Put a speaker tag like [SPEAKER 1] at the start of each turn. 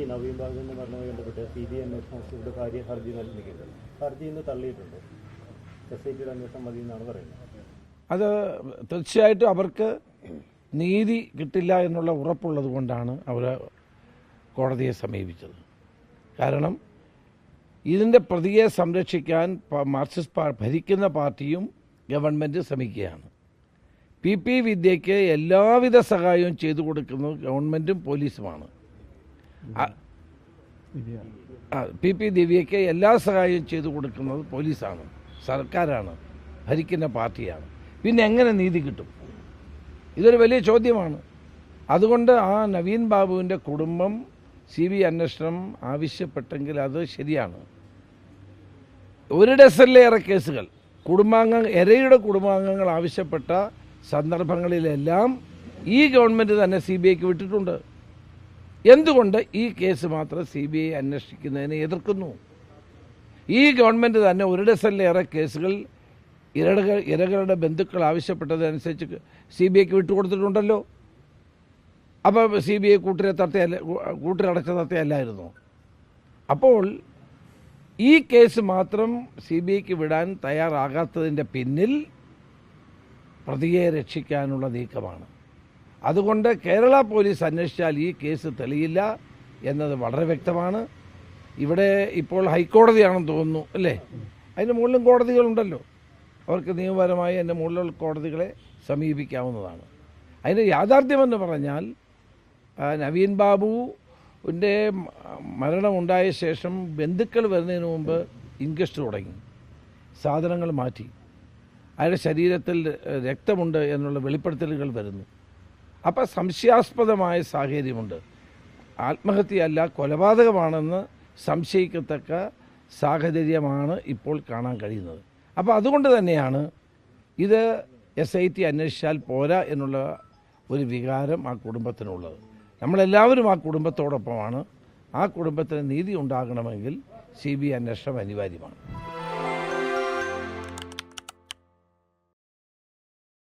[SPEAKER 1] ഈ നവീൻ ബാബുവിന്റെ മരണവുമായി ബന്ധപ്പെട്ട് സി ബി ഐ അന്വേഷണത്തിന്റെ കാര്യ ഹർജി നൽകിയിട്ടുണ്ട്. ഹർജി ഇന്ന് തള്ളിയിട്ടുണ്ട്. എസ് ഐ ടിയുടെ അന്വേഷണം മതി എന്നാണ് പറയുന്നത്.
[SPEAKER 2] അത് തീർച്ചയായിട്ടും അവർക്ക് നീതി കിട്ടില്ല എന്നുള്ള ഉറപ്പുള്ളത് കൊണ്ടാണ് അവർ കോടതിയെ സമീപിച്ചത്. കാരണം ഇതിന്റെ പ്രതിയെ സംരക്ഷിക്കാൻ മാർക്സിസ്റ്റ് പാ ഭരിക്കുന്ന പാർട്ടിയും ഗവൺമെന്റ് ശ്രമിക്കുകയാണ്. പി പി വിദ്യയ്ക്ക് എല്ലാവിധ സഹായവും ചെയ്തു കൊടുക്കുന്നത് ഗവൺമെന്റും പോലീസുമാണ്. പി പി ദിവ്യയ്ക്ക് എല്ലാ സഹായവും ചെയ്തു കൊടുക്കുന്നത് പോലീസാണ്. സർക്കാരാണ്. ഭരിക്കുന്ന പാർട്ടിയാണ്. പിന്നെ എങ്ങനെ നീതി കിട്ടും? ഇതൊരു വലിയ ചോദ്യമാണ്. അതുകൊണ്ട് ആ നവീൻ ബാബുവിന്റെ കുടുംബം സി ബി അന്വേഷണം ആവശ്യപ്പെട്ടെങ്കിൽ അത് ശരിയാണ്. ഒരു ഡസനിലേറെ കേസുകൾ. കുടുംബാംഗ എരയുടെ കുടുംബാംഗങ്ങൾ ആവശ്യപ്പെട്ട സന്ദർഭങ്ങളിലെല്ലാം ഈ ഗവൺമെന്റ് തന്നെ സി ബി ഐക്ക് വിട്ടിട്ടുണ്ട്. എന്തുകൊണ്ട് ഈ കേസ് മാത്രം സി ബി ഐ അന്വേഷിക്കുന്നതിനെ എതിർക്കുന്നു? ഈ ഗവൺമെന്റ് തന്നെ ഒരു ഡസനിലേറെ കേസുകൾ ഇരകൾ ഇരകളുടെ ബന്ധുക്കൾ ആവശ്യപ്പെട്ടതനുസരിച്ച് സി ബി ഐക്ക് വിട്ടുകൊടുത്തിട്ടുണ്ടല്ലോ. അപ്പോൾ സി ബി ഐ കൂട്ടിലെ തത്തയല്ല കൂട്ടിലടച്ച തത്തയല്ലായിരുന്നു. അപ്പോൾ ഈ കേസ് മാത്രം സി ബി ഐക്ക് വിടാൻ തയ്യാറാകാത്തതിന്റെ പിന്നിൽ പ്രതിയെ രക്ഷിക്കാനുള്ള നീക്കമാണ്. അതുകൊണ്ട് കേരള പോലീസ് അന്വേഷിച്ചാൽ ഈ കേസ് തെളിയില്ല എന്നത് വളരെ വ്യക്തമാണ്. ഇവിടെ ഇപ്പോൾ ഹൈക്കോടതിയാണെന്ന് തോന്നുന്നു അല്ലേ? അതിന് മുകളിലും കോടതികളുണ്ടല്ലോ. അവർക്ക് നിയമപരമായി എന്റെ മുകളിലുള്ള കോടതികളെ സമീപിക്കാവുന്നതാണ്. അതിന് യാഥാർത്ഥ്യമെന്ന് പറഞ്ഞാൽ നവീൻ ബാബുവിന്റെ മരണമുണ്ടായ ശേഷം ബന്ധുക്കൾ വരുന്നതിന് മുമ്പ് ഇൻക്വസ്റ്റ് തുടങ്ങി. സാധനങ്ങൾ മാറ്റി. അയാളുടെ ശരീരത്തിൽ രക്തമുണ്ട് എന്നുള്ള വെളിപ്പെടുത്തലുകൾ വരുന്നു. അപ്പം സംശയാസ്പദമായ സാഹചര്യമുണ്ട്. ആത്മഹത്യയല്ല കൊലപാതകമാണെന്ന് സംശയിക്കത്തക്ക സാഹചര്യമാണ് ഇപ്പോൾ കാണാൻ കഴിയുന്നത്. അപ്പോൾ അതുകൊണ്ട് തന്നെയാണ് ഇത് എസ് ഐ ടി അന്വേഷിച്ചാൽ പോരാ എന്നുള്ള ഒരു വികാരം ആ കുടുംബത്തിനുള്ളത്. നമ്മളെല്ലാവരും ആ കുടുംബത്തോടൊപ്പമാണ്. ആ കുടുംബത്തിന് നീതി ഉണ്ടാകണമെങ്കിൽ സി ബി അന്വേഷണം അനിവാര്യമാണ്.